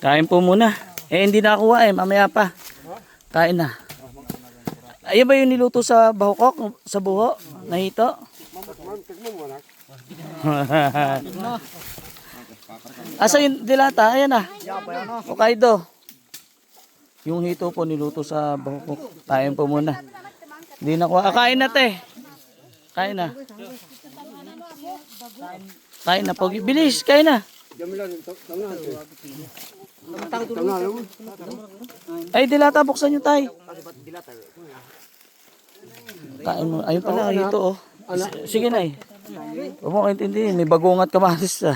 Kain po muna. Eh, hindi nakakuha eh. Mamaya pa. Kain na. Ayun ba yung niluto sa bahukok? Sa buho? Nahito? Asa yung dilata? Ayan na. Hokkaido. Yung hito po niluto sa bahukok. Kain po muna. Hindi na kuha. Ah, kain na te. Kain na. Kain na. Pogi. Bilis. Kain na. Ay, dilata. Buksan nyo tay. Kain mo. Ayun pala. Hito oh. S- Sige na eh. Huwag mo kaintindihin. May bagongat kamatis.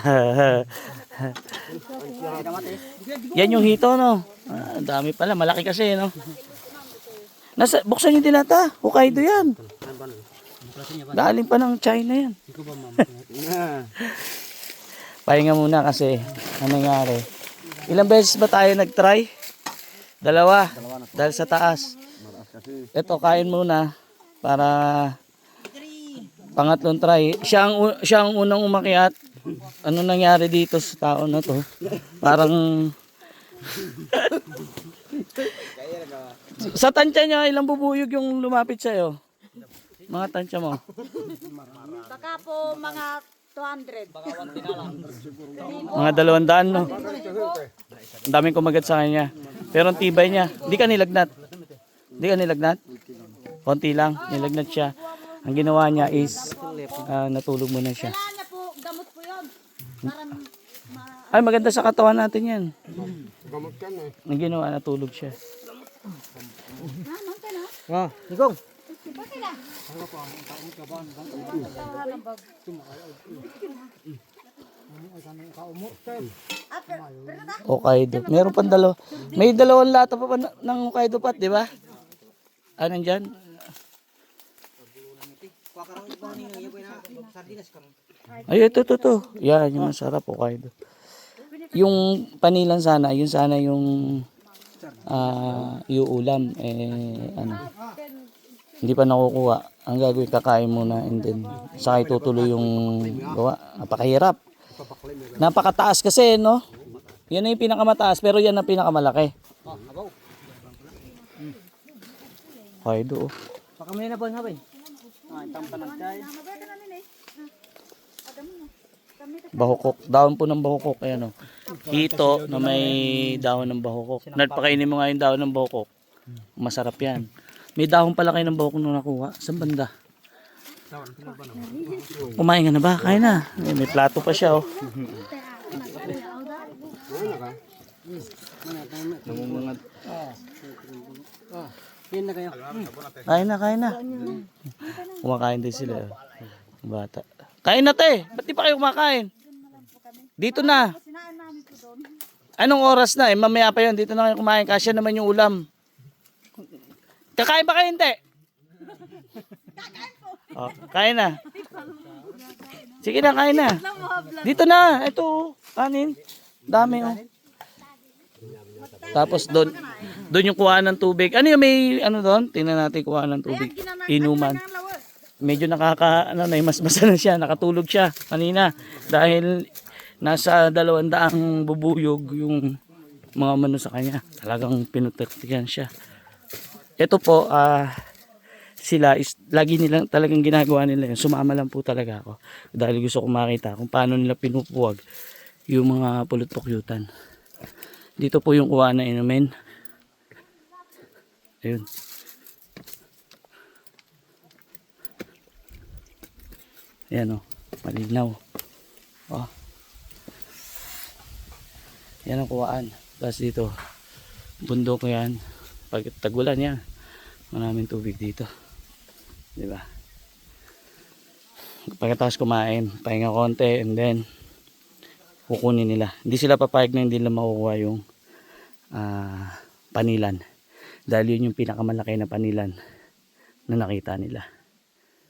Yan yung hito, no? Ah, ang dami pala. Malaki kasi, no? Nasa, buksan yung dilata. Hokkaido yan. Galing pa ng China yan. Pahinga muna kasi. Ano nangyari? Ilang beses ba tayo nag-try? Dalawa. Dahil sa taas. Ito, kain muna. Para pangatlong try. Siya ang, siya ang unang umakyat. Ano nangyari dito sa tao na to? Parang... sa tansya niya, ilang bubuyog yung lumapit sa'yo? Mga tansya mo. Baka po mga 200. Mga dalawang daan, no? Ang daming kumagat sa kanya. Pero ang tibay niya. Hindi ka nilagnat. Hindi ka nilagnat? Konti lang. Nilagnat siya. Ang ginawa niya is ah, natulog muna siya. Gamot po yun. Ay, maganda sa katawan natin yan. Ang ginawa, natulog siya. Na? Ah, Nigong. Bakit na? Hokkaido. Meron pang dalawa. May dalawang lata pa, pa ng Hokkaido pat, di ba? Ano dyan? Ay, ito, ito, ito. Yan, yung masarap Hokkaido. Yung panilan sana, yun sana yung ah iuulam. Eh, ano. Hindi pa nakukuha. Ang gagawin, kakain muna and then saka itutuloy yung gawa. Napakahirap. Napakataas kasi, no? Yan na yung pinakamataas, pero yan ang pinakamalaki. Hokkaido, oh. Baka may na ba nga ba? Ah, itang panagkay. Bahukok. Dahon po ng bahukok. Ayan o. Hito na may dahon ng bahukok. Nagpakainin mo nga yung dahon ng bahukok. Masarap yan. May dahon pala kayo ng bahukok nung nakuha. Saan banda? Kumain na ba? Kain na. Ay, May plato pa siya oh. Namumungat. Yan na kayo. Kain na, kain na. Kumakain din sila. oh. Bata. Kain na te. Ba't di pa kayo kumakain? Dito na. Anong oras na? Eh, mamaya pa yun. Dito na kayo kumain. Kasya naman yung ulam. Kakain ba kayo hindi? Oh, kain na. Sige na, kain na. Dito na. Ito, oh. kanin. Dami, oh. Tapos doon, doon yung kuha ng tubig. Ano yung may, ano doon? Tingnan natin kuha ng tubig. Inuman. Medyo nakaka, ano na, mas na siya. Nakatulog siya kanina. Dahil nasa dalawang daang bubuyog yung mga mano sa kanya. Talagang pinutertigan siya. Ito po, ah, sila is lagi nilang talagang ginagawa nila yun. Sumama lang po talaga ako. Dahil gusto ko makita kung paano nila pinupuwag yung mga pulot pukyutan. Dito po yung kuha na inumin. Ayun. Ayan o. Malinaw. Oh. Yan ang kuwaan. Tapos dito, bundok yan. Pag tagulan yan, maraming tubig dito. Di ba? Pagkatapos kumain, pahinga konti and then kukunin nila. Hindi sila papayag na hindi nila makukuha yung ah, panilan. Dahil yun yung pinakamalaki na panilan na nakita nila.